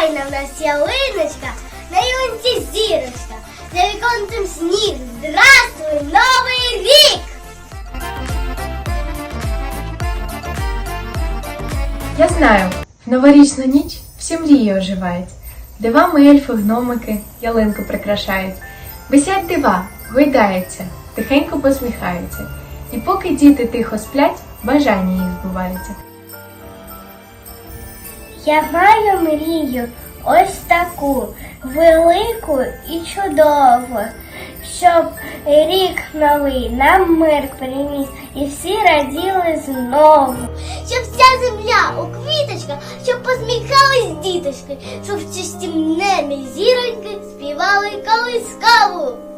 Файна в нас ялиночка, на ялинці зірочка, за віконцем сніг. Здравствуй, новий рік! Я знаю, в новорічну ніч всі мрії оживають. Дивами ельфи, гномики, ялинку прикрашають. Висять дива, гойдаються, тихенько посміхаються. І поки діти тихо сплять, бажання їх збуваються. Я маю мрію ось таку велику і чудову, щоб рік новий нам мир приніс і всі раділи знову. Щоб вся земля у квіточках, щоб посміхались діточки, щоб в чистім небі зіроньки співали колискаву.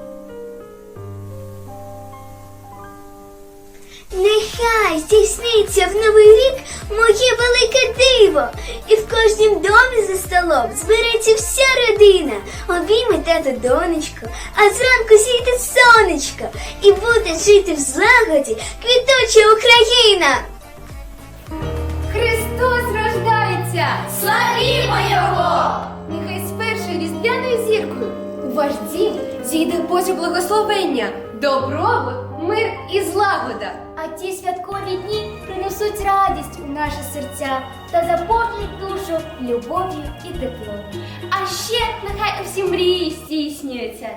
Нехай здійсниться в новий рік моє велике диво, і в кожнім домі за столом збереться вся родина, обійме тато донечку, а зранку сійде сонечко, і буде жити в злагоді квітуча Україна. Христос рождається! Славімо Його! Нехай з першою різдвяною зіркою у ваш дім зійде Боже благословення, добробут, мир і злагода. А ті святкові дні принесуть радість у наші серця та заповнять душу любов'ю і теплом. А ще нехай усі мрії здійснюються.